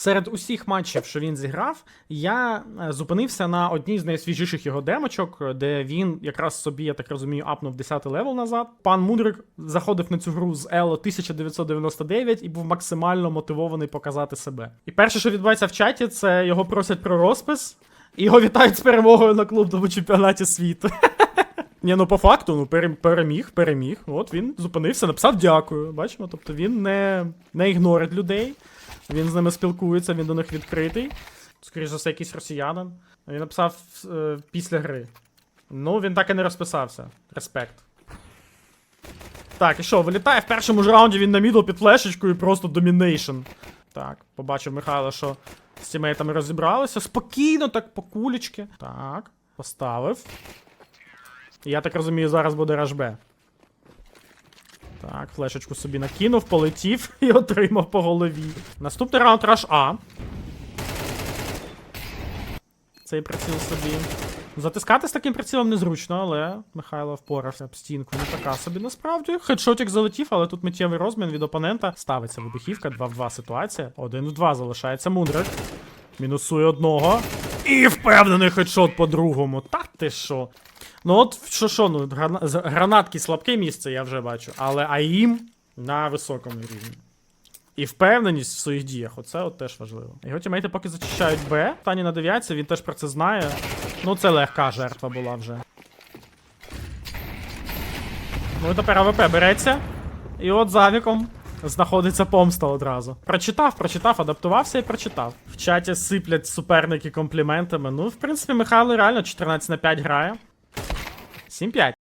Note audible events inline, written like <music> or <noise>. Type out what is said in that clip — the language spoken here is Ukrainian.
Серед усіх матчів, що він зіграв, я е, зупинився на одній з найсвіжіших його демочок, де він якраз собі, я так розумію, апнув 10 левел назад. Пан Мудрик заходив на цю гру з Ело 1999 і був максимально мотивований показати себе. І перше, що відбувається в чаті, це його просять про розпис, і його вітають з перемогою на клубному чемпіонаті світу. <laughs> Ні, ну по факту, ну переміг, переміг. От він зупинився, написав дякую. Бачимо, тобто він не, не ігнорить людей. Він з ними спілкується, він до них відкритий. Скоріше за все, якийсь росіянин. Він написав е, після гри. Ну, він так і не розписався. Респект. Так, і що, вилітає в першому ж раунді він на мідл під флешечкою і просто домінейшн. Так, побачив Михайло, що з тімейтами розібралися. Спокійно, так по кулечки. Так, поставив. Я так розумію, зараз буде рашбе. Так, флешечку собі накинув, полетів <laughs> і отримав по голові. Наступний раунд раш А. Цей приціл собі. Затискати з таким прицілом незручно, але Михайло впорався об стінку. Не така собі насправді. Хедшотик залетів, але тут миттєвий розмін від опонента. Ставиться вибухівка, 2 в 2 ситуація. 1 в 2 залишається мудрик. Мінусує одного. І впевнений хедшот по другому. Та ти що? Ну от що що, ну гранатки слабке місце, я вже бачу. Але АІМ на високому рівні. І впевненість в своїх діях, оце от теж важливо. Його тімейти поки зачищають Б. Тані на дев'ятці, він теж про це знає. Ну, це легка жертва була вже. Ну і тепер АВП береться. І от за віком знаходиться помста одразу. Прочитав, прочитав, адаптувався і прочитав. В чаті сиплять суперники компліментами. Ну, в принципі, Михайло реально 14 на 5 грає. 7-5.